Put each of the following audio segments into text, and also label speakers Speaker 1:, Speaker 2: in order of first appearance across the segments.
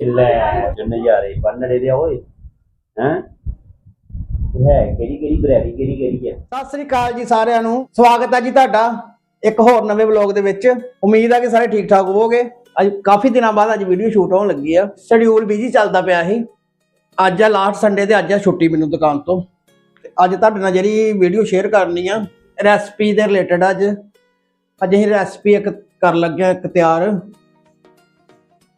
Speaker 1: ਲੈ ਜੋ ਨਜ਼ਾਰੇ ਬੰਨੜੇ ਦੇ ਓਏ, ਹੈ? ਹੈ ਕਿਹੜੀ ਕਿਹੜੀ ਵੈਰਾਈਟੀ, ਕਿਹੜੀ ਕਿਹੜੀ ਹੈ
Speaker 2: ਸਤਿ ਸ੍ਰੀ ਅਕਾਲ ਜੀ ਸਾਰਿਆਂ ਨੂੰ, ਸਵਾਗਤ ਹੈ ਜੀ ਤੁਹਾਡਾ ਇੱਕ ਹੋਰ ਨਵੇਂ ਵਲੌਗ ਦੇ ਵਿੱਚ। ਉਮੀਦ ਹੈ ਕਿ ਸਾਰੇ ਠੀਕ ਠਾਕ ਹੋਵੋਗੇ। ਅੱਜ ਕਾਫੀ ਦਿਨਾਂ ਬਾਅਦ ਅੱਜ ਵੀਡੀਓ ਸ਼ੂਟ ਹੋਣ ਲੱਗੀ ਆ। ਸ਼ਡਿਊਲ ਬਿਜ਼ੀ ਚੱਲਦਾ ਪਿਆ ਸੀ। ਅੱਜ ਆ ਲਾਸਟ ਸੰਡੇ ਤੇ ਅੱਜ ਆ ਛੁੱਟੀ ਮੈਨੂੰ ਦੁਕਾਨ ਤੋਂ। ਅੱਜ ਤੁਹਾਡੇ ਨਾਲ ਜਿਹੜੀ ਵੀਡੀਓ ਸ਼ੇਅਰ ਕਰਨੀ ਆ ਰੈਸਪੀ ਦੇ ਰਿਲੇਟਡ ਅੱਜ। ਅੱਜ ਅਸੀਂ ਰੈਸਪੀ ਇੱਕ ਕਰ ਲੱਗਿਆ, ਇੱਕ ਤਿਆਰ।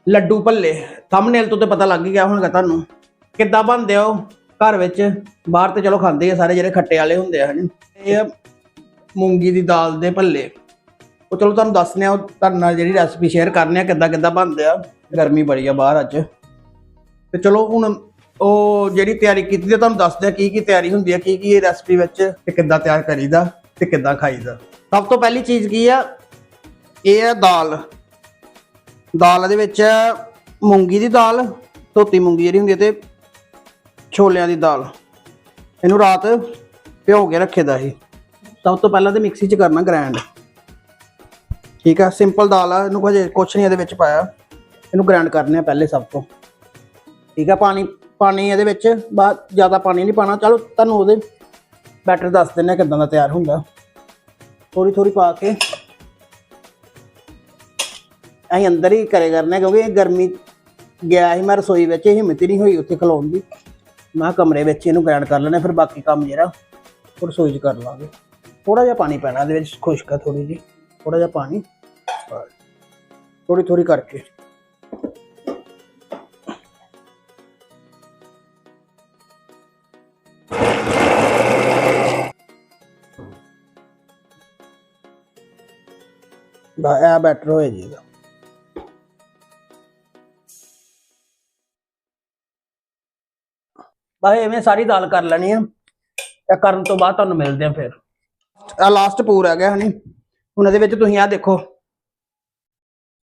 Speaker 2: ਲੱਡੂ ਭੱਲੇ। ਥੰਬਨੇਲ ਤੋਂ ਤੇ ਪਤਾ ਲੱਗ ਗਿਆ ਹੋਣਗਾ ਤੁਹਾਨੂੰ। ਕਿੱਦਾਂ ਬਣਦੇ ਆ ਉਹ? ਘਰ ਵਿੱਚ ਬਾਹਰ ਤੇ ਚਲੋ ਖਾਂਦੇ ਆ ਸਾਰੇ ਜਿਹੜੇ ਖੱਟੇ ਵਾਲੇ ਹੁੰਦੇ ਆ ਹਨ ਇਹ ਮੂੰਗੀ ਦੀ ਦਾਲ ਦੇ ਭੱਲੇ। ਉਹ ਚਲੋ ਤੁਹਾਨੂੰ ਦੱਸਨੇ ਆ, ਉਹ ਤੁਹਾਡੇ ਨਾਲ ਜਿਹੜੀ ਰੈਸਪੀ ਸ਼ੇਅਰ ਕਰਨੇ ਆ, ਕਿੱਦਾਂ ਕਿੱਦਾਂ ਬਣਦੇ ਆ। ਗਰਮੀ ਬੜੀ ਆ ਬਾਹਰ ਅੱਜ। ਤੇ ਚਲੋ ਹੁਣ ਉਹ ਜਿਹੜੀ ਤਿਆਰੀ ਕੀਤੀ ਤੇ ਤੁਹਾਨੂੰ ਦੱਸਦੇ ਆ ਕੀ ਕੀ ਤਿਆਰੀ ਹੁੰਦੀ ਆ, ਕੀ ਕੀ ਇਹ ਰੈਸਪੀ ਵਿੱਚ ਤੇ ਕਿੱਦਾਂ ਤਿਆਰ ਕਰੀਦਾ ਤੇ ਕਿੱਦਾਂ ਖਾਈਦਾ। ਸਭ ਤੋਂ ਪਹਿਲੀ ਚੀਜ਼ ਕੀ ਆ? ਇਹ ਆ ਦਾਲ। ਦਾਲ ਦੇ ਵਿੱਚ ਮੂੰਗੀ ਦੀ ਦਾਲ, ਧੋਤੀ ਮੂੰਗੀ ਜਿਹੜੀ ਹੁੰਦੀ ਹੈ ਤੇ ਛੋਲਿਆਂ ਦੀ ਦਾਲ। ਇਹਨੂੰ ਰਾਤ ਭਿਓ ਕੇ ਰੱਖੇਦਾ ਸੀ ਸਭ ਤੋਂ ਪਹਿਲਾਂ ਤੇ ਮਿਕਸੀ 'ਚ ਕਰਨਾ ਗ੍ਰਾਈਂਡ ਠੀਕ ਆ, ਸਿੰਪਲ ਦਾਲ ਆ, ਇਹਨੂੰ ਹਜੇ ਕੁਛ ਨਹੀਂ ਇਹਦੇ ਵਿੱਚ ਪਾਇਆ। ਇਹਨੂੰ ਗ੍ਰਾਈਂਡ ਕਰਨੇ ਆ ਪਹਿਲੇ ਸਭ ਤੋਂ। ਠੀਕ ਆ, ਪਾਣੀ ਪਾਣੀ ਇਹਦੇ ਵਿੱਚ, ਬਾਅਦ ਜ਼ਿਆਦਾ ਪਾਣੀ ਨਹੀਂ ਪਾਣਾ ਚਲੋ, ਤੁਹਾਨੂੰ ਉਹਦੇ ਬੈਟਰ ਦੱਸ ਦਿੰਨੇ ਆ ਕਿਦਾਂ ਦਾ ਤਿਆਰ ਹੁੰਦਾ। ਥੋੜੀ ਥੋੜੀ ਪਾ ਕੇ ਅਸੀਂ ਅੰਦਰ ਹੀ ਕਰੇ ਕਰਨੇ ਆ, ਕਿਉਂਕਿ ਇਹ ਗਰਮੀ ਗਿਆ ਸੀ, ਮੈਂ ਰਸੋਈ ਵਿੱਚ ਹਿੰਮਤ ਹੀ ਨਹੀਂ ਹੋਈ ਉੱਥੇ ਖਲੋਣ ਦੀ। ਮੈਂ ਕਿਹਾ ਕਮਰੇ ਵਿੱਚ ਇਹਨੂੰ ਗ੍ਰੈਂਡ ਕਰ ਲੈਣਾ ਫਿਰ ਬਾਕੀ ਕੰਮ ਜਿਹੜਾ ਉਹ ਰਸੋਈ 'ਚ ਕਰ ਲਾਂਗੇ। ਥੋੜਾ ਜਿਹਾ ਪਾਣੀ ਪੈਣਾ ਇਹਦੇ ਵਿੱਚ, ਖੁਸ਼ਕ ਆ ਥੋੜੀ ਜੀ ਥੋੜਾ ਜਿਹਾ ਪਾਣੀ। ਥੋੜੀ ਥੋੜੀ ਕਰਕੇ। ਬਾ ਇਹ ਬੈਟਰ ਹੋਏ ਜੀ ਬਸ ਐਵੇਂ ਸਾਰੀ ਦਾਲ ਕਰ ਲੈਣੀ ਆ। ਤੇ ਕਰਨ ਤੋਂ ਬਾਅਦ ਤੁਹਾਨੂੰ ਮਿਲਦੇ ਆ ਫਿਰ। ਆ ਲਾਸਟ ਪੂਰ ਆ ਗਿਆ ਹਣੀ ਹੁਣ ਇਹਦੇ ਵਿੱਚ ਤੁਸੀਂ ਆ ਦੇਖੋ।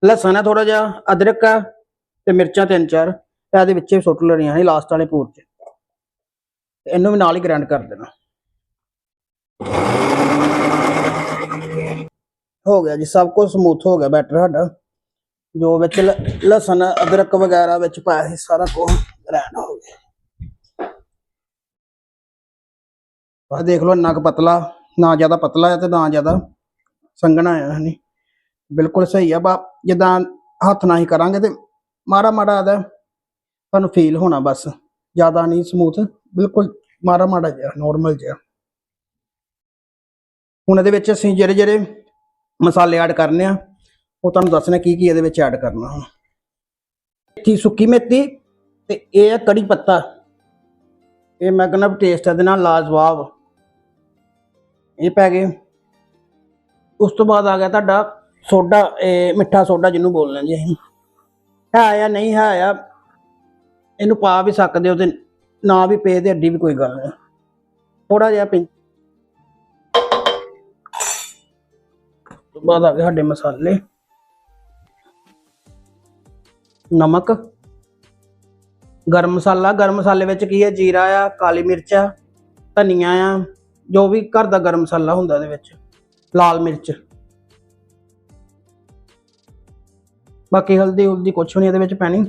Speaker 2: ਲਸਣ ਆ ਥੋੜਾ ਜਿਹਾ, ਅਦਰਕ ਆ ਤੇ ਮਿਰਚਾਂ ਤਿੰਨ ਚਾਰ। ਇਹਦੇ ਵਿੱਚ ਸੁੱਟ ਲੈਣੀਆਂ ਨੇ ਲਾਸਟ ਵਾਲੇ ਪੂਰ 'ਚ। ਇਹਨੂੰ ਵੀ ਨਾਲ ਹੀ ਗ੍ਰਾਈਂਡ ਕਰ ਦੇਣਾ। ਹੋ ਗਿਆ ਜੀ, ਸਭ ਕੁਝ ਸਮੂਥ ਹੋ ਗਿਆ ਬੈਟਰ ਸਾਡਾ। ਜੋ ਵਿੱਚ ਲਸਣ, ਅਦਰਕ ਵਗੈਰਾ ਵਿੱਚ ਪਾਇਆ ਸੀ ਸਾਰਾ ਕੁਝ ਗ੍ਰਾਈਂਡ ਹੋ ਗਿਆ ਆਹ ਦੇਖ ਲਓ, ਇੰਨਾ ਕੁ ਪਤਲਾ, ਨਾ ਜ਼ਿਆਦਾ ਪਤਲਾ ਹੈ ਤੇ ਨਾ ਜ਼ਿਆਦਾ ਸੰਘਣਾ ਹੈ ਹਨੀ। ਬਿਲਕੁਲ ਸਹੀ ਆ, ਬਾ, ਜਿੱਦਾਂ ਹੱਥ ਨਾਲ ਹੀ ਕਰਾਂਗੇ ਤੇ ਮਾੜਾ ਮਾੜਾ ਆਦਾ ਤੁਹਾਨੂੰ ਫੀਲ ਹੋਣਾ ਬਸ। ਜ਼ਿਆਦਾ ਨਹੀਂ ਸਮੂਥ ਬਿਲਕੁਲ ਮਾੜਾ ਮਾੜਾ ਜਿਹਾ ਨਾਰਮਲ ਜਿਹਾ। ਹੁਣ ਇਹਦੇ ਵਿੱਚ ਅਸੀਂ ਜਿਹੜੇ ਜਿਹੜੇ ਮਸਾਲੇ ਐਡ ਕਰਨੇ ਆ, ਉਹ ਤੁਹਾਨੂੰ ਦੱਸਣਾ ਕੀ ਕੀ ਇਹਦੇ ਵਿੱਚ ਐਡ ਕਰਨਾ ਹੁਣ। ਮੇਥੀ ਸੁੱਕੀ ਮੇਥੀ ਤੇ ਇਹ ਹੈ ਕੜੀ ਪੱਤਾ। ਇਹ ਮੈਂ ਕਹਿੰਦਾ ਟੇਸਟ ਇਹਦੇ ਨਾਲ, ਲਾਜਵਾਬ। ਇਹ ਪੈ ਗਏ। ਉਸ ਤੋਂ ਬਾਅਦ ਆ ਗਿਆ ਤੁਹਾਡਾ ਸੋਡਾ, ਇਹ ਮਿੱਠਾ ਸੋਡਾ ਜਿਹਨੂੰ ਬੋਲਦੇ ਜੀ ਅਸੀਂ। ਹੈ ਜਾਂ ਨਹੀਂ ਹੈ ਆ, ਇਹਨੂੰ ਪਾ ਵੀ ਸਕਦੇ ਹੋ ਤੇ ਨਾ ਵੀ ਪੇ ਤੇ ਅੱਡੀ ਵੀ ਕੋਈ ਗੱਲ ਨਹੀਂ। ਥੋੜਾ ਜਿਹਾ ਪਿੰ ਤੋਂ ਬਾਅਦ ਆ ਗਏ ਸਾਡੇ ਮਸਾਲੇ। ਨਮਕ। ਗਰਮ ਮਸਾਲਾ, ਗਰਮ ਮਸਾਲੇ ਵਿੱਚ ਕੀ ਹੈ? ਜੀਰਾ ਆ, ਕਾਲੀ ਮਿਰਚ ਆ, ਧਨੀਆ ਆ ਜੋ ਵੀ ਘਰ ਦਾ ਗਰਮ ਮਸਾਲਾ ਹੁੰਦਾ ਇਹਦੇ ਵਿੱਚ, ਲਾਲ ਮਿਰਚ। ਬਾਕੀ ਹਲਦੀ ਹੁਲਦੀ ਕੁਛ ਨਹੀਂ ਇਹਦੇ ਵਿੱਚ ਪੈਣੀ।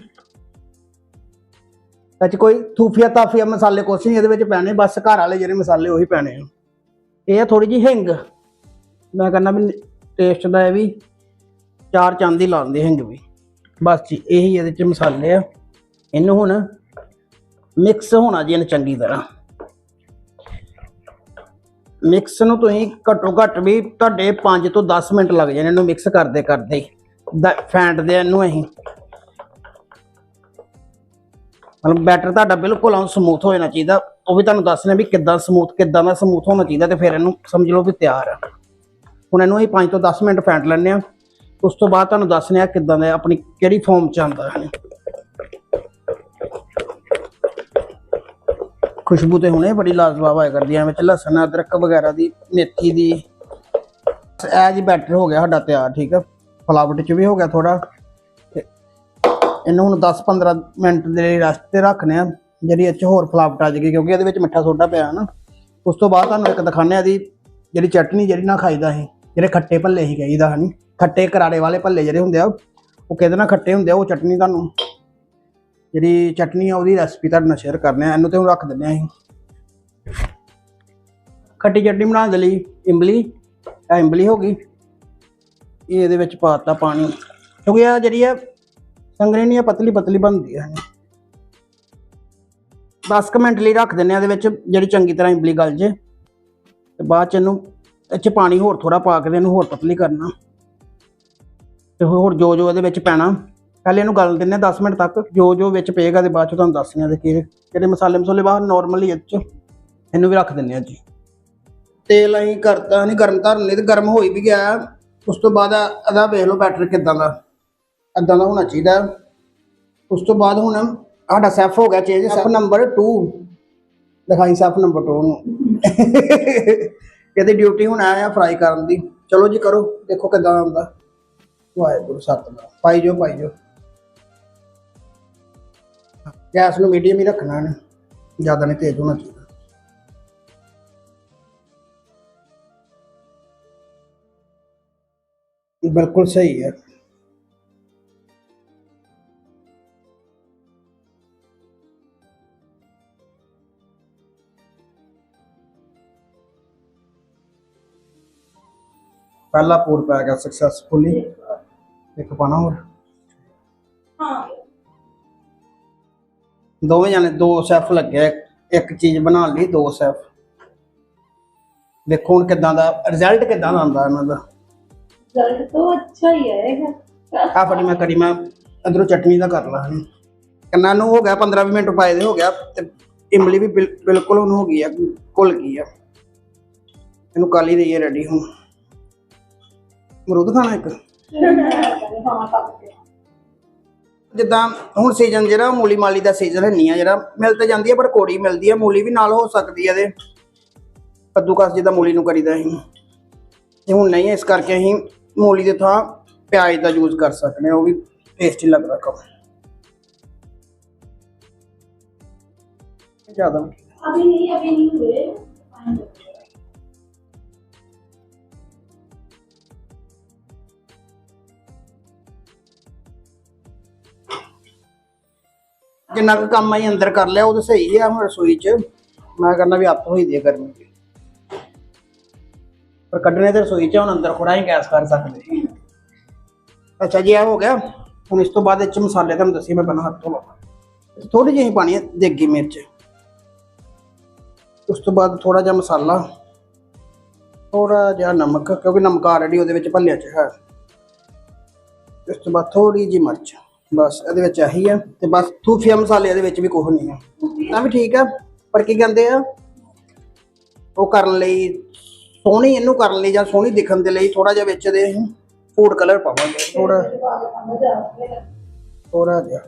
Speaker 2: ਵਿੱਚ ਕੋਈ ਥੂਫੀਆ ਤਾਫੀਆ ਮਸਾਲੇ ਕੁਛ ਨਹੀਂ ਇਹਦੇ ਵਿੱਚ ਪੈਣੇ, ਬਸ ਘਰ ਵਾਲੇ ਜਿਹੜੇ ਮਸਾਲੇ ਉਹੀ ਪੈਣੇ ਆ। ਇਹ ਆ ਥੋੜੀ ਜੀ ਹਿੰਗ। ਮੈਂ ਕਹਿੰਦਾ ਵੀ ਟੇਸਟ ਦਾ ਇਹ ਵੀ ਚਾਰ ਚਾਂਦੀ ਲਾਉਂਦੇ ਹਿੰਗ ਵੀ। ਬਸ ਜੀ, ਇਹੀ ਇਹਦੇ ਚ ਮਸਾਲੇ ਆ। ਇਹਨੂੰ ਹੁਣ ਮਿਕਸ ਹੋਣਾ ਜੀ ਇਹਨੂੰ ਚੰਗੀ ਤਰ੍ਹਾਂ। ਮਿਕਸ ਨੂੰ ਤੁਸੀਂ ਘੱਟੋ ਘੱਟ ਵੀ ਤੁਹਾਡੇ 5 ਤੋਂ 10 ਮਿੰਟ ਲੱਗ ਜਾਣੇ ਇਹਨੂੰ ਮਿਕਸ ਕਰਦੇ ਕਰਦੇ ਹੀ। ਦ- ਫੈਂਟਦੇ ਇਹਨੂੰ ਅਸੀਂ। ਮਤਲਬ ਬੈਟਰ ਤੁਹਾਡਾ ਬਿਲਕੁਲ ਆਉਂ ਸਮੂਥ ਹੋ ਜਾਣਾ ਚਾਹੀਦਾ। ਉਹ ਵੀ ਤੁਹਾਨੂੰ ਦੱਸਣਾ ਵੀ ਕਿੱਦਾਂ ਸਮੂਥ ਕਿੱਦਾਂ ਦਾ ਸਮੂਥ ਹੋਣਾ ਚਾਹੀਦਾ ਤੇ ਫਿਰ ਇਹਨੂੰ ਸਮਝ ਲਓ ਵੀ ਤਿਆਰ ਆ। ਹੁਣ ਇਹਨੂੰ ਅਸੀਂ 5 ਤੋਂ 10 ਮਿੰਟ ਫੈਂਟ ਲੈਂਦੇ ਆ ਉਸ ਤੋਂ ਬਾਅਦ ਤੁਹਾਨੂੰ ਦੱਸਨੇ ਆ ਕਿੱਦਾਂ ਦਾ, ਆਪਣੀ ਕਿਹੜੀ ਫਾਰਮ ਚ ਆਉਂਦਾ ਹੈ। ਖੁਸ਼ਬੂ ਤੇ ਹੁਣੇ ਬੜੀ ਲਾਜਵਾਬ ਆਇਆ ਕਰਦੀ ਹੈ ਵਿੱਚ ਲਸਣ, ਅਦਰਕ ਵਗੈਰਾ ਦੀ, ਮੇਥੀ ਦੀ। ਇਹ ਜੀ ਬੈਟਰ ਹੋ ਗਿਆ ਸਾਡਾ ਤਿਆਰ, ਠੀਕ ਆ? ਫਲਾਵਟ ਚ ਵੀ ਹੋ ਗਿਆ ਥੋੜਾ ਤੇ ਇਹਨੂੰ ਹੁਣ 10-15 ਮਿੰਟ ਦੇ ਲਈ ਰੈਸਟ ਤੇ ਰੱਖਨੇ ਆ, ਜਿਹੜੀ ਇਹ ਚ ਹੋਰ ਫਲਾਵਟ ਆ ਜਾਏਗੀ, ਕਿਉਂਕਿ ਇਹਦੇ ਵਿੱਚ ਮਿੱਠਾ ਸੋਡਾ ਪਿਆ ਹੈ ਨਾ। ਉਸ ਤੋਂ ਬਾਅਦ ਤੁਹਾਨੂੰ ਇੱਕ ਦਿਖਾਣੇ ਆ ਦੀ ਜਿਹੜੀ ਚਟਨੀ ਜਿਹੜੀ ਨਾ ਖਾਈਦਾ ਸੀ, ਜਿਹੜੇ ਖੱਟੇ ਭੱਲੇ ਹੀ ਕਹੀਦਾ, ਹਨੀ? ਖੱਟੇ ਕਰਾਰੇ ਵਾਲੇ ਭੱਲੇ ਜਿਹੜੇ ਹੁੰਦੇ ਆ, ਉਹ ਕਿਹਦੇ ਨਾਲ ਖੱਟੇ ਹੁੰਦੇ ਆ, ਉਹ ਚਟਨੀ ਤੁਹਾਨੂੰ ਜਿਹੜੀ ਚਟਨੀ ਆ, ਉਹਦੀ ਰੈਸਪੀ ਤੁਹਾਡੇ ਨਾਲ ਸ਼ੇਅਰ ਕਰਨੇ ਆ। ਇਹਨੂੰ ਤੇ ਹੁਣ ਰੱਖ ਦਿੰਦੇ ਆ ਅਸੀਂ। ਖੱਟੀ ਚਟਨੀ ਬਣਾਉਣ ਦੇ ਲਈ ਇੰਬਲੀ ਇਹ ਇੰਬਲੀ ਹੋ ਗਈ। ਇਹ ਇਹਦੇ ਵਿੱਚ ਪਾਤਾ ਪਾਣੀ। ਕਿਉਂਕਿ ਇਹ ਜਿਹੜੀ ਆ ਸੰਗਰੀ ਆ, ਪਤਲੀ ਪਤਲੀ ਬਣਦੀ ਹੈ 10 ਕੁ ਮਿੰਟ ਲਈ ਰੱਖ ਦਿੰਦੇ ਆ ਇਹਦੇ ਵਿੱਚ, ਜਿਹੜੀ ਚੰਗੀ ਤਰ੍ਹਾਂ ਇੰਬਲੀ ਗਲ ਜੇ। ਤੇ ਬਾਅਦ ਚ ਇਹਨੂੰ, ਇਹ 'ਚ ਪਾਣੀ ਹੋਰ ਥੋੜਾ ਪਾ ਕੇ ਇਹਨੂੰ ਹੋਰ ਪਤਲੀ ਕਰਨਾ। ਤੇ ਹੋਰ ਜੋ ਜੋ ਇਹਦੇ ਵਿੱਚ ਪੈਣਾ। ਪਹਿਲੇ ਇਹਨੂੰ ਗਲ ਦਿੰਨੇ 10 ਮਿੰਟ ਤੱਕ। ਜੋ ਜੋ ਵਿੱਚ ਪਏਗਾ ਤੇ ਬਾਅਦ ਚ ਤੁਹਾਨੂੰ ਦੱਸਦੇ ਆ ਤੇ ਕਿਹੜੇ ਕਿਹੜੇ ਮਸਾਲੇ ਮਸਾਲੇ ਬਾਹਰ ਨਾਰਮਲੀ ਇਹ 'ਚ ਇਹਨੂੰ ਵੀ ਰੱਖ ਦਿੰਨੇ ਆ ਜੀ। ਤੇਲ ਅਸੀਂ ਕਰਤਾ ਨਹੀਂ ਗਰਮ ਧਰਨੇ ਲਈ ਤੇ ਗਰਮ ਹੋਈ ਵੀ ਗਿਆ। ਉਸ ਤੋਂ ਬਾਅਦ ਇਹਦਾ ਵੇਖ ਲਓ ਬੈਟਰ ਕਿਦਾਂ ਦਾ ਇਦਾਂ ਦਾ ਹੋਣਾ ਚਾਹੀਦਾ। ਉਸ ਤੋਂ ਬਾਅਦ ਹੁਣ ਸਾਡਾ ਸੈਫ ਹੋ ਗਿਆ ਚੇਂਜ ਸੈਫ ਨੰਬਰ 2 ਦਿਖਾਈ ਸੈਫ ਨੰਬਰ 2 ਨੂੰ। ਇਹਦੀ ਡਿਊਟੀ ਹੁਣ ਆਇਆ ਫਰਾਈ ਕਰਨ ਦੀ। ਚਲੋ ਜੀ ਕਰੋ, ਦੇਖੋ ਕਿਦਾਂ ਆਉਂਦਾ। ਵਾਹਿਗੁਰੂ, ਸਤਿਨਾਮ। ਪਾਈ ਜੋ ਪਾਈ ਜੋ ਗੈਸ ਨੂੰ ਮੀਡੀਅਮ ਹੀ ਰੱਖਣਾ ਨੇ ਜ਼ਿਆਦਾ ਨਹੀਂ ਤੇਜ਼ ਹੋਣਾ ਚਾਹੀਦਾ ਇਹ ਬਿਲਕੁਲ ਸਹੀ ਹੈ ਪਹਿਲਾ ਪੂਰ ਪੈ ਗਿਆ ਸਕਸੈਸਫੁਲੀ ਇੱਕ ਪਾਣਾ ਹੋਰ ਦੋਵੇਂ ਜਾਨੇ ਦੋ ਸ਼ੈਫ ਲੱਗਿਆ ਇੱਕ ਚੀਜ਼ ਬਣਾਉਣ ਲਈ ਦੋ ਸ਼ੈਫ। ਦੇਖੋ ਹੁਣ ਕਿਦਾਂ ਦਾ ਰਿਜ਼ਲਟ ਕਿਦਾਂ ਆਉਂਦਾ ਇਹਨਾਂ ਦਾ।
Speaker 3: ਰਿਜ਼ਲਟ ਤਾਂ ਅੱਛਾ ਹੀ ਆਏਗਾ
Speaker 2: ਆ ਫੜੀ ਮੈਂ ਕਰੀ ਮੈਂ ਕੰਨਾਂ ਨੂੰ ਹੋ ਗਿਆ 15 20 ਮਿੰਟ ਪਾਏ ਦੇ ਹੋ ਗਿਆ ਤੇ ਇਮਲੀ ਵੀ ਬਿਲਕੁਲ ਉਹਨੂੰ ਹੋ ਗਈ ਆ ਘੁਲ ਗਈ ਆ। ਇਹਨੂੰ ਕਾਲੀ ਦੇ ਰੈਡੀ ਹੁਣ। ਮਰੂਦ ਖਾਣਾ ਇੱਕ?
Speaker 3: ਹਾਂ ਪੱਕ ਗਿਆ।
Speaker 2: ਜਿੱਦਾਂ ਹੁਣ ਸੀਜ਼ਨ ਜਿਹੜਾ ਮੂਲੀ ਮਾਲੀ ਦਾ ਸੀਜ਼ਨ ਨਹੀਂ ਆ ਜਿਹੜਾ ਮਿਲ ਤੇ ਜਾਂਦੀ ਹੈ ਪਰ ਕੋੜੀ ਮਿਲਦੀ ਹੈ ਮੂਲੀ ਵੀ ਨਾਲ ਹੋ ਸਕਦੀ ਹੈ ਇਹਦੇ ਕੱਦੂਕਸ ਜਿੱਦਾਂ ਮੂਲੀ ਨੂੰ ਕਰੀਦਾ ਅਸੀਂ ਤੇ ਹੁਣ ਨਹੀਂ ਹੈ ਇਸ ਕਰਕੇ ਅਸੀਂ ਮੂਲੀ ਦੇ ਥਾਂ ਪਿਆਜ਼ ਦਾ ਯੂਜ਼ ਕਰ ਸਕਦੇ ਹਾਂ ਉਹ ਵੀ ਟੇਸਟੀ ਲੱਗਦਾ ਕੰਮ ਜ਼ਿਆਦਾ
Speaker 3: अभी नहीं अभी नहीं हुए
Speaker 2: ਜਿੰਨਾ ਕੁ ਕੰਮ ਅਸੀਂ ਅੰਦਰ ਕਰ ਲਿਆ, ਉਹ ਤਾਂ ਸਹੀ ਆ ਹੁਣ ਰਸੋਈ 'ਚ। ਮੈਂ ਕਹਿੰਦਾ ਵੀ ਅੱਤ ਹੋਈ ਦੀ ਹੈ ਗਰਮੀ ਪਰ ਕੱਢਣੇ ਤੇ ਰਸੋਈ 'ਚ ਹੁਣ ਅੰਦਰ ਥੋੜਾ ਹੀ ਗੈਸ ਕਰ ਸਕਦੇ ਅੱਛਾ ਜੀ, ਇਹ ਹੋ ਗਿਆ। ਹੁਣ ਇਸ ਤੋਂ ਬਾਅਦ ਇਹ 'ਚ ਮਸਾਲੇ ਤੁਹਾਨੂੰ ਦੱਸੀ, ਮੈਂ ਪਹਿਲਾਂ ਹੱਥ ਧੋ ਲਵਾਂ। ਥੋੜੀ ਜਿਹੀ ਪਾਣੀ ਹੈ ਦੇਗੀ ਮਿਰਚ। ਉਸ ਤੋਂ ਬਾਅਦ ਥੋੜਾ ਜਿਹਾ ਮਸਾਲਾ ਥੋੜਾ ਜਿਹਾ ਨਮਕ, ਕਿਉਂਕਿ ਨਮਕ ਆਲਰੇਡੀ ਉਹਦੇ ਵਿੱਚ ਭੱਲਿਆ 'ਚ ਹੈ। ਇਸ ਤੋਂ ਬਾਅਦ ਥੋੜੀ ਜਿਹੀ ਮਿਰਚ। ਬਸ, ਇਹਦੇ ਵਿੱਚ ਇਹੀ ਆ ਤੇ ਬਸ ਥੂਫੀਆ ਮਸਾਲੇ ਇਹਦੇ ਵਿੱਚ ਵੀ ਕੁਝ ਨਹੀਂ ਆ। ਤਾਂ ਵੀ ਠੀਕ ਆ, ਪਰ ਕੀ ਕਹਿੰਦੇ ਆ? ਉਹ ਕਰਨ ਲਈ ਸੋਹਣੀ, ਇਹਨੂੰ ਕਰਨ ਲਈ ਜਾਂ ਸੋਹਣੀ ਦਿਖਣ ਦੇ ਲਈ ਥੋੜਾ ਜਿਹਾ ਵਿੱਚ ਦੇ ਫੂਡ ਕਲਰ ਪਾਵਾਂਗੇ। ਥੋੜਾ ਥੋੜਾ ਜਿਹਾ।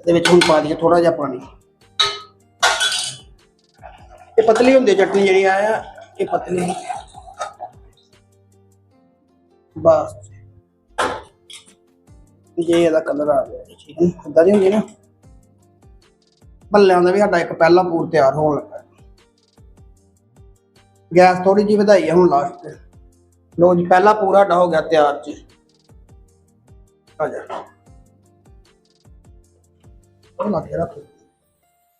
Speaker 2: ਇਹਦੇ ਵਿੱਚ ਹੁਣ ਪਾ ਦਈਏ ਥੋੜਾ ਜਿਹਾ ਪਾਣੀ। ਇਹ ਪਤਲੀ ਹੁੰਦੀ ਚਟਨੀ ਜਿਹੜੀ ਆ, ਇਹ ਪਤਲੀ। ਹੁੰਦੀ ਬਸ ਜੇ। ਇਹਦਾ ਕਲਰ ਆ ਗਿਆ ਜੀ, ਠੀਕ ਹੈ। ਨਾ? ਏਦਾਂ ਦੀ ਹੁੰਦੀ ਨਾ। ਭੱਲਿਆਂ ਦਾ ਵੀ ਸਾਡਾ ਇੱਕ ਪਹਿਲਾ ਪੂਰ ਤਿਆਰ ਹੋਣ ਲੱਗਾ ਹੈ। ਗੈਸ ਥੋੜੀ ਜਿਹੀ ਵਧਾਈ ਹੈ ਹੁਣ ਲਾਸਟ ਤੇ। ਲੋ ਜੀ ਪਹਿਲਾ ਪੂਰਾ ਸਾਡਾ ਹੋ ਗਿਆ ਤਿਆਰ ਜੀ। ਆ ਜਾ। ਉਹ ਲਾ ਕੇ ਰੱਖ।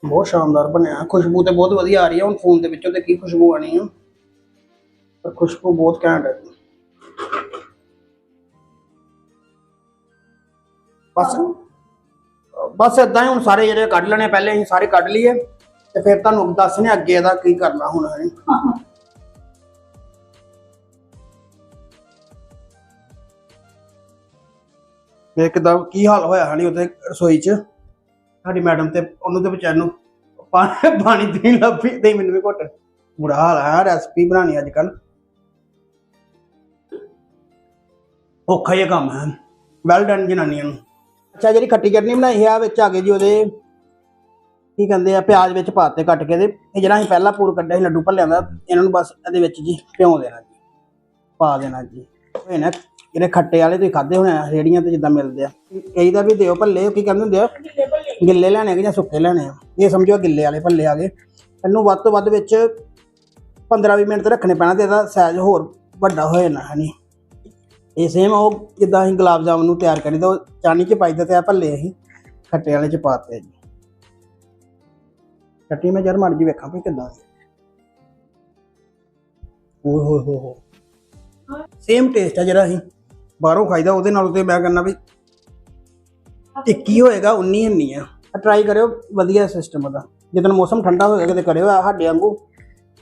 Speaker 2: ਬਹੁਤ ਸ਼ਾਨਦਾਰ ਬਣਿਆ। ਖੁਸ਼ਬੂ ਤੇ ਬਹੁਤ ਵਧੀਆ ਆ ਰਹੀ ਹੈ ਹੁਣ ਫੋਨ ਦੇ ਵਿੱਚੋਂ ਤੇ ਕੀ ਖੁਸ਼ਬੂ ਆਣੀ ਆ? ਪਰ ਖੁਸ਼ਬੂ ਬਹੁਤ ਘੈਂਟ ਹੈ ਬਸ। ਬਸ ਇਦਾਂ ਹੀ ਹੁਣ ਸਾਰੇ ਜਿਹੜੇ ਕੱਢ ਲੈਣੇ, ਪਹਿਲੇ ਅਸੀਂ ਸਾਰੇ ਕੱਢ ਲਈਏ ਤੇ ਫਿਰ ਤੁਹਾਨੂੰ ਦੱਸਨੇ ਅੱਗੇ ਇਹਦਾ ਕੀ ਕਰਨਾ ਹੁਣ ਹੈ ਵੇਖ ਕਿਦਾਂ ਕੀ ਹਾਲ ਹੋਇਆ ਹਣੀ ਉਹਦੇ ਰਸੋਈ 'ਚ? ਸਾਡੀ ਮੈਡਮ ਤੇ ਉਹਨੂੰ ਤੇ ਵਿਚਾਰ ਨੂੰ ਪਾਣੀ ਪੀਣ ਲੱਗ ਪਈ ਤੇ ਮੈਨੂੰ ਵੀ ਘੁੱਟ। ਬੁਰਾ ਹਾਲ ਆ ਰੈਸਪੀ ਬਣਾਣੀ ਅੱਜ ਕੱਲ ਔਖਾ ਜਿਹਾ ਕੰਮ ਹੈ। ਵੈਲ ਡਨ ਜਨਾਨੀਆਂ ਨੂੰ। ਅੱਛਾ ਜਿਹੜੀ ਖੱਟੀ ਚਟਨੀ ਬਣਾਈ ਹੈ ਆ ਵਿੱਚ ਆ ਗਏ ਜੀ ਉਹਦੇ ਕੀ ਕਹਿੰਦੇ ਆ ਪਿਆਜ਼ ਵਿੱਚ ਪਾਤੇ ਕੱਟ ਕੇ ਦੇ ਇਹ ਜਿਹੜਾ ਅਸੀਂ ਪਹਿਲਾਂ ਪੂਰ ਕੱਢਿਆ ਸੀ ਲੱਡੂ ਭੱਲਿਆਂ ਦਾ ਇਹਨਾਂ ਨੂੰ ਬਸ ਇਹਦੇ ਵਿੱਚ ਜੀ ਭਿਉਂ ਦੇਣਾ ਜੀ ਪਾ ਦੇਣਾ ਜੀ। ਇਹ ਨਾ ਜਿਹੜੇ ਖੱਟੇ ਵਾਲੇ ਤੁਸੀਂ ਖਾਦੇ ਹੋਣੇ ਆ ਰੇੜੀਆਂ ਤੇ ਜਿੱਦਾਂ ਮਿਲਦੇ ਆ ਕਈ ਦਾ ਵੀ ਦਿਓ ਭੱਲੇ ਕੀ ਕਹਿੰਦੇ ਹੁੰਦੇ ਆ? ਗਿੱਲੇ ਲੈਣੇ ਆ ਕਿ ਜਾਂ ਸੁੱਕੇ ਲੈਣੇ ਆ। ਇਹ ਸਮਝੋ ਗਿੱਲੇ ਵਾਲੇ ਭੱਲੇ ਆ ਗਏ। ਇਹਨੂੰ ਵੱਧ ਤੋਂ ਵੱਧ ਵਿੱਚ 15-20 ਮਿੰਟ ਰੱਖਣੇ ਪੈਣਾ ਤੇ ਇਹਦਾ ਸਾਈਜ਼ ਹੋਰ ਵੱਡਾ ਹੋ ਜਾਣਾ ਹਨੀ ਇਹ ਸੇਮ ਉਹ ਜਿੱਦਾਂ ਅਸੀਂ ਗੁਲਾਬ ਜਾਮਨ ਨੂੰ ਤਿਆਰ ਕਰੀਦਾ ਉਹ ਚਾਣੀ ਚ ਪਾਈਦਾ ਤੇ ਆ ਭੱਲੇ ਅਸੀਂ ਖੱਟੇ ਵਾਲੇ ਚ ਪਾਤੇ ਜੀ। ਚਟਨੀ ਮੈਂ ਜਰ ਮੜ ਜੀ ਵੇਖਾਂ ਵੀ ਕਿੱਦਾਂ ਦੀ। ਓਏ ਹੋਏ ਹੋ ਹੋ ਸੇਮ ਟੇਸਟ ਆ ਜਿਹੜਾ ਅਸੀਂ ਬਾਹਰੋਂ ਖਾਈਦਾ ਉਹਦੇ ਨਾਲ ਤੇ ਮੈਂ ਕਹਿੰਦਾ ਵੀ ਇੱਕੀ ਹੋਏਗਾ 19 ਨਹੀਂ ਆ। ਟਰਾਈ ਕਰਿਓ ਵਧੀਆ ਸਿਸਟਮ ਉਹਦਾ। ਜਦੋਂ ਮੌਸਮ ਠੰਡਾ ਹੋਏਗਾ ਕਿਤੇ ਕਰਿਓ ਆ ਸਾਡੇ ਵਾਂਗੂ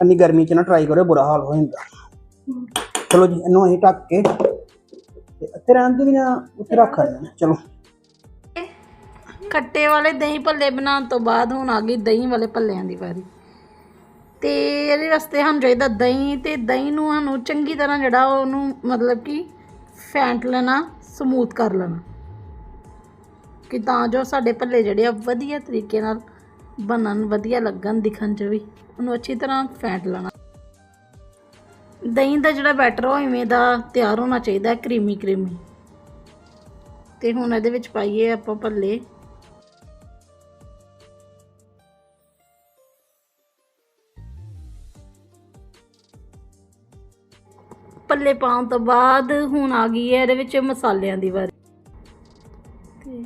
Speaker 2: ਇੰਨੀ ਗਰਮੀ ਚ ਨਾ ਟਰਾਈ ਕਰਿਓ ਬੁਰਾ ਹਾਲ ਹੋ ਜਾਂਦਾ। ਚਲੋ ਜੀ ਇਹਨੂੰ ਅਸੀਂ ਢੱਕ ਕੇ ਤੇ ਰਹਿਣ ਦੇ ਵੀ ਉੱਥੇ ਰੱਖ ਆਉਂਦੇ ਚਲੋ।
Speaker 4: ਖੱਟੇ ਵਾਲੇ ਦਹੀਂ ਭੱਲੇ ਬਣਾਉਣ ਤੋਂ ਬਾਅਦ ਹੁਣ ਆ ਗਈ ਦਹੀਂ ਵਾਲੇ ਭੱਲਿਆਂ ਦੀ ਵਾਰੀ। ਤੇ ਇਹਦੇ ਵਾਸਤੇ ਸਾਨੂੰ ਚਾਹੀਦਾ ਦਹੀਂ, ਤੇ ਦਹੀਂ ਨੂੰ ਸਾਨੂੰ ਚੰਗੀ ਤਰ੍ਹਾਂ ਜਿਹੜਾ ਉਹਨੂੰ ਮਤਲਬ ਕਿ ਫੈਂਟ ਲੈਣਾ, ਸਮੂਥ ਕਰ ਲੈਣਾ। ਕਿ ਤਾਂ ਜੋ ਸਾਡੇ ਭੱਲੇ ਜਿਹੜੇ ਆ ਵਧੀਆ ਤਰੀਕੇ ਨਾਲ ਬਣਨ, ਵਧੀਆ ਲੱਗਣ, ਦਿਖਣ 'ਚ ਵੀ। ਉਹਨੂੰ ਅੱਛੀ ਤਰ੍ਹਾਂ ਫੈਂਟ ਲੈਣਾ। ਦਹੀਂ ਦਾ ਜਿਹੜਾ ਬੈਟਰ ਉਹ ਇਵੇਂ ਦਾ ਤਿਆਰ ਹੋਣਾ ਚਾਹੀਦਾ, ਕਰੀਮੀ ਕਰੀਮੀ। ਤੇ ਹੁਣ ਇਹਦੇ ਵਿੱਚ ਪਾਈਏ ਆਪਾਂ ਭੱਲੇ। ਭੱਲੇ ਪਾਉਣ ਤੋਂ ਬਾਅਦ ਹੁਣ ਆ ਗਈ ਹੈ ਇਹਦੇ ਵਿੱਚ ਮਸਾਲਿਆਂ ਦੀ ਵਾਰੀ। ਤੇ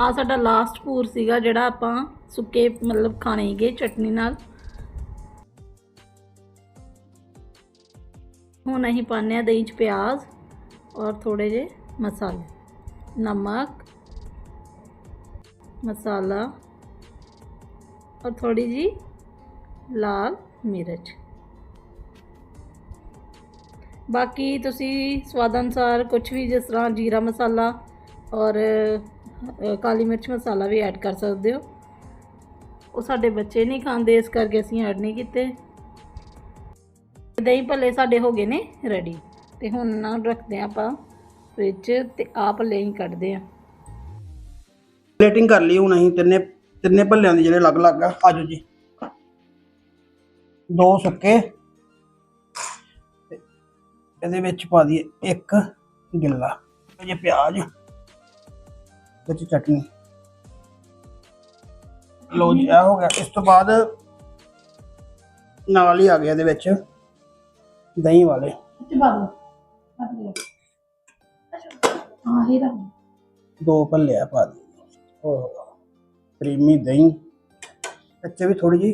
Speaker 4: ਆ ਸਾਡਾ ਲਾਸਟ ਪੂਰ ਸੀਗਾ ਜਿਹੜਾ ਆਪਾਂ ਸੁੱਕੇ ਮਤਲਬ ਖਾਣੇ ਸੀਗੇ ਚਟਨੀ ਨਾਲ। ਹੁਣ ਅਸੀਂ ਪਾਉਂਦੇ ਹਾਂ ਦਹੀਂ 'ਚ ਪਿਆਜ਼ ਔਰ ਥੋੜੇ ਜਿਹੇ ਮਸਾਲੇ, ਨਮਕ, ਮਸਾਲਾ ਔਰ ਥੋੜੀ ਜੀ ਲਾਲ ਮਿਰਚ। ਬਾਕੀ ਤੁਸੀਂ ਸਵਾਦ ਅਨੁਸਾਰ ਕੁਝ ਵੀ ਜਿਸ ਤਰ੍ਹਾਂ ਜੀਰਾ ਮਸਾਲਾ ਔਰ ਕਾਲੀ ਮਿਰਚ ਮਸਾਲਾ ਵੀ ਐਡ ਕਰ ਸਕਦੇ ਹੋ। ਉਹ ਸਾਡੇ ਬੱਚੇ ਨਹੀਂ ਖਾਂਦੇ, ਇਸ ਕਰਕੇ ਅਸੀਂ ਐਡ ਨਹੀਂ ਕੀਤੇ। ਦਹੀਂ ਭੱਲੇ ਸਾਡੇ ਹੋ ਗਏ ਨੇ ਰੈਡੀ ਤੇ ਹੁਣ ਨਾ ਰੱਖਦੇ ਹਾਂ ਆਪਾਂ ਫ੍ਰਿਜ ਤੇ ਆਹ ਭੱਲੇ ਹੀ ਕੱਢਦੇ ਹਾਂ।
Speaker 2: ਪਲੇਟਿੰਗ ਕਰ ਲਈ ਹੁਣ ਅਸੀਂ, ਤਿੰਨੇ ਤਿੰਨੇ ਭੱਲਿਆਂ ਦੇ ਜਿਹੜੇ ਅਲੱਗ-ਅਲੱਗ ਆ। ਆਜੋ ਜੀ। ਦੋ ਸੁੱਕੇ। ਇਹਦੇ ਵਿੱਚ ਪਾ ਦਈਏ ਇੱਕ ਗਿੱਲਾ। ਜੇ ਪਿਆਜ਼। ਵਿੱਚ ਚਟਨੀ। ਲੋ ਜੀ, ਇਹ ਹੋ ਗਿਆ। ਇਸ ਤੋਂ ਬਾਅਦ ਨਾਲ ਹੀ ਆ ਗਿਆ ਇਹਦੇ ਵਿੱਚ। ਦਹੀਂ ਵਾਲੇ।
Speaker 3: ਹਾਂ ਹੀ ਰਹਾ
Speaker 2: ਦੋ ਭੱਲਿਆ ਪਾ ਦੀ। ਉਹ ਕਰੀਮੀ ਦਹੀਂ। ਬੱਚੇ ਵੀ ਥੋੜੀ ਜੀ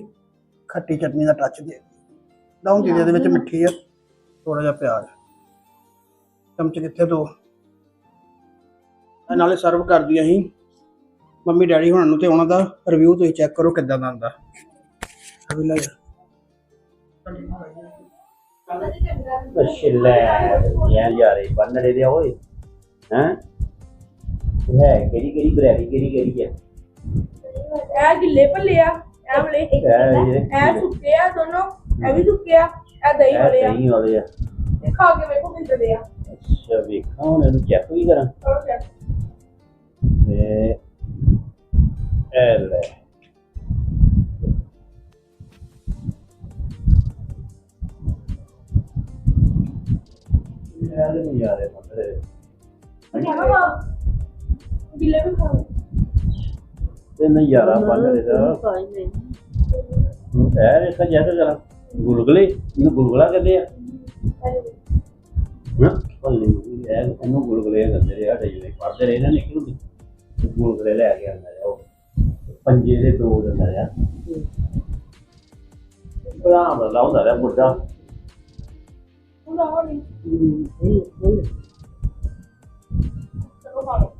Speaker 2: ਖੱਟੀ ਚਟਨੀ ਦਾ ਟੱਚ ਦੇ। ਦਊਂ ਜੀ ਇਹਦੇ ਵਿੱਚ ਮਿੱਠੀ ਆ ਥੋੜਾ ਜਿਹਾ ਪਿਆਜ਼। ਚਮਚ ਕਿੱਥੇ ਦੋ? ਇਹ ਨਾਲੇ ਸਰਵ ਕਰਦੀ ਅਸੀਂ। ਮੰਮੀ ਡੈਡੀ ਹੁਣਾਂ ਨੂੰ ਤੇ ਉਹਨਾਂ ਦਾ ਰਿਵਿਊ ਤੁਸੀਂ ਚੈੱਕ ਕਰੋ ਕਿੱਦਾਂ ਦਾ ਆਂਦਾ ਅਭੀ ਲੈ
Speaker 1: ਛਿੱਲੇ ਯਾਰ ਯਾਰੇ ਬੰਨੜੇ ਦੇ ਓਏ ਹੈ? ਹੈ ਕਿਹੜੀ ਕਿਹੜੀ ਵੈਰਾਈਟੀ ਕਿਹੜੀ ਕਿਹੜੀ ਹੈ
Speaker 5: ਇਹ ਗਿੱਲੇ ਭੱਲੇ ਆ ਇਹ ਵਾਲੇ।
Speaker 1: ਇਹ
Speaker 5: ਸੁੱਕੇ ਆ ਦੋਨੋਂ ਇਹ ਵੀ ਸੁੱਕੇ ਆ ਇਹ ਦਹੀਂ ਵਾਲੇ ਆ।
Speaker 1: ਦਹੀਂ ਵਾਲੇ ਆ।
Speaker 5: ਇਹ ਖਾ ਕੇ ਵੇਖੋ ਕਿੰਨੇ ਦੇ ਆ।
Speaker 1: ਅੱਛਾ ਵੇਖਾਂ ਹੁਣ ਇਹਨੂੰ ਚੈੱਕ ਵੀ ਕਰਾਂ। ਤੇ ਇਹ ਲੈ। ਯਾਰ ਨਹੀਂ ਯਾਰੇ ਬੰਦੇ
Speaker 5: ਖਾਣਾ ਵਾ ਗਿੱਲੇ
Speaker 1: ਤੇ ਨਜ਼ਾਰਾ ਬੰਦੇ ਦਾ ਇਹ ਇੱਕ ਜੈਸਾ ਕਰਾਂ ਗੁਲਗਲੇ, ਇਹਨੂੰ ਗੁਲਗਲਾ ਕਹਿੰਦੇ ਆ ਹਾਂ ਭੱਲੇ ਇਹ ਇਹਨੂੰ ਗੁਲਗਲੇ ਕਹਿੰਦੇ ਆ ਜਿਹੜੇ ਪੜਦੇ ਰਹੇ ਨਾ ਨਿਕਲ ਹੁੰਦੇ ਗੁਲਗਲੇ ਲੈ ਕੇ ਆਉਂਦਾ ਆ ਉਹ ਪੰਜੇ ਦੇ ਦੋ ਦਿੰਦਾ ਆ ਬੜਾ ਬੜਾ ਲਾਉਂਦਾ ਰਿਹਾ ਬੁੱਢਾ
Speaker 5: ਹੁਣ ਆਹ ਨਹੀਂ ਚਲੋ ਖਾ ਲਓ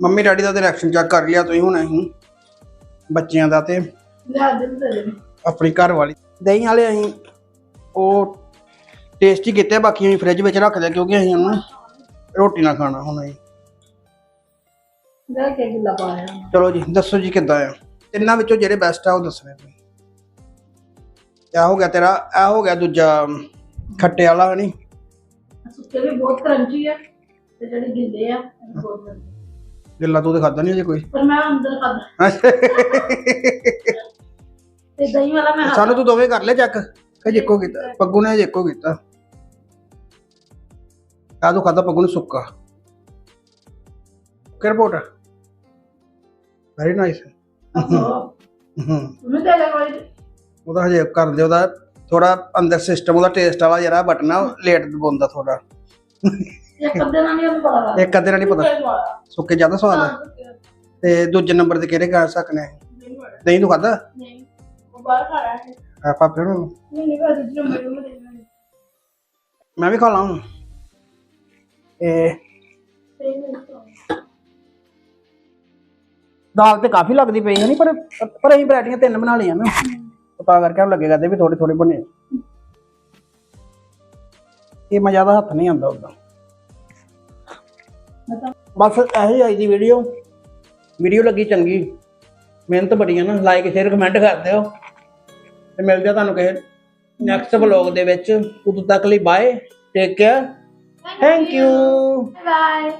Speaker 2: ਮੰਮੀ ਡੈਡੀ ਦਾ ਤੇ ਰਿਐਕਸ਼ਨ ਚੈੱਕ ਕਰ ਲਿਆ ਤੁਸੀਂ ਹੁਣ ਅਸੀਂ। ਬੱਚਿਆਂ ਦਾ ਤੇ
Speaker 5: ਲੈ ਦੇ ਦੇ
Speaker 2: ਆਪਣੀ ਘਰ ਵਾਲੀ ਦਹੀਂ ਵਾਲੇ ਅਸੀਂ ਉਹ ਟੇਸਟੀ ਕੀਤੇ ਬਾਕੀ ਅਸੀਂ ਫ੍ਰਿਜ ਵਿੱਚ ਰੱਖਦੇ ਕਿਉਂਕਿ ਅਸੀਂ ਉਹਨੂੰ ਰੋਟੀ ਨਾਲ ਖਾਣਾ ਹੁਣ ਅਸੀਂ।
Speaker 5: ਲੈ ਕੇ ਗਿੱਲਾ ਪਾਇਆ।
Speaker 2: ਚਲੋ ਜੀ ਦੱਸੋ ਜੀ ਕਿੱਦਾਂ ਆ? ਤਿੰਨਾਂ ਵਿੱਚੋਂ ਜਿਹੜੇ ਬੈਸਟ ਆ ਉਹ ਦੱਸਣੇ ਤੁਸੀਂ ਇਹ ਹੋ ਗਿਆ ਤੇਰਾ? ਇਹ ਹੋ ਗਿਆ ਦੂਜਾ ਖੱਟੇ ਵਾਲਾ ਹਨੀ
Speaker 5: ਸੁੱਕੇ ਵੀ ਬਹੁਤ ਕਰੰਚੀ ਆ ਤੇ ਜਿਹੜੇ ਗਿੱਲੇ ਆ ਇਹ ਬਹੁਤ।
Speaker 2: ਗਿੱਲਾ ਤੂੰ ਤੇ ਖਾਦਾ ਨਹੀਂ ਅਜੇ ਕੋਈ?
Speaker 5: ਪਰ ਮੈਂ ਅੰਦਰ ਖਾਦਾ ਤੇ ਦਹੀਂ ਵਾਲਾ ਮੈਂ
Speaker 2: ਸਾਨੂੰ ਤੂੰ ਦੋਵੇਂ ਕਰ ਲੈ ਚੈੱਕ ਕਿ ਇੱਕੋ ਕੀਤਾ। ਪੱਗੂ ਨੇ ਅਜੇ ਇੱਕੋ ਕੀਤਾ। ਆ ਤੂੰ ਖਾਦਾ ਪੱਗੂ ਨੇ ਸੁੱਕਾ। ਕਿ ਰਿਪੋਰਟ ਵੈਰੀ ਨਾਈਸ ਹੂੰ।
Speaker 5: ਉਹਨੂੰ ਤੇ ਲਗਾ ਲਈ
Speaker 2: ਉਹਦਾ ਹਜੇ ਕਰ ਦਿਓ ਉਹਦਾ ਥੋੜਾ ਅੰਦਰ ਸਿਸਟਮ ਉਹਦਾ ਟੇਸਟ ਵਾਲਾ ਜਿਹੜਾ ਬਟਨ ਆ ਲੇਟ ਦਬਾਉਂਦਾ ਥੋੜਾ।
Speaker 5: ਇੱਕ ਅੱਧੇ ਨਾਲ ਨਹੀਂ ਉਹਨੂੰ ਪਤਾ ਲੱਗਦਾ।
Speaker 2: ਇੱਕ ਅੱਧੇ ਨਾਲ ਨਹੀਂ ਪਤਾ।
Speaker 5: ਸੁੱਕੇ
Speaker 2: ਜ਼ਿਆਦਾ ਸਵਾਦ ਆ। ਤੇ ਦੂਜੇ ਨੰਬਰ ਤੇ ਕਿਹੜੇ ਖਾ ਸਕਨੇ?
Speaker 5: ਨਹੀਂ
Speaker 2: ਤੋਂ ਖਾਦਾ
Speaker 5: ਨਹੀਂ। ਉਹ ਬਾਹਰ ਖਾ ਰਿਹਾ ਹੈ
Speaker 2: ਆ ਪਾਪੇ ਨੂੰ
Speaker 5: ਨਹੀਂ ਨਹੀਂ ਬਾਹਰ ਦੂਜੇ ਨੰਬਰ ਨੂੰ ਦੇਖਣਾ ਨਹੀਂ
Speaker 2: ਮੈਂ ਵੀ ਖਾ ਲਾਂ ਹੁਣ। ਇਹ ਦਾਲ ਤੇ ਕਾਫੀ ਲੱਗਦੀ ਪਈ ਹੈ ਨਹੀਂ ਪਰ ਪਰ ਅਸੀਂ ਵੈਰਾਈਟੀਆਂ ਤਿੰਨ ਬਣਾ ਲਈਆਂ ਨਾ। ਤੇ ਕਰਕੇ ਹੁਣ ਲੱਗੇਗਾ ਤੇ ਵੀ ਥੋੜੇ ਥੋੜੇ ਬਣੇ। ਇਹ ਮੈਂ ਜ਼ਿਆਦਾ ਹੱਥ ਨਹੀਂ ਆਉਂਦਾ ਉਦਾਂ। ਬਸ ਇਹੀ ਆਈ ਦੀ ਵੀਡੀਓ ਵੀਡੀਓ ਲੱਗੀ ਚੰਗੀ। ਮਿਹਨਤ ਬੜੀ ਹੈ ਨਾ। ਲਾਈਕ ਸ਼ੇਅਰ ਕਮੈਂਟ ਕਰ ਦਿਓ। ਤੇ ਮਿਲਦੇ ਆ ਤੁਹਾਨੂੰ ਕਿਸੇ ਨੈਕਸਟ ਵਲੌਗ ਦੇ ਵਿੱਚ। ਉਦੋਂ ਤੱਕ ਲਈ bye take care thank you
Speaker 5: bye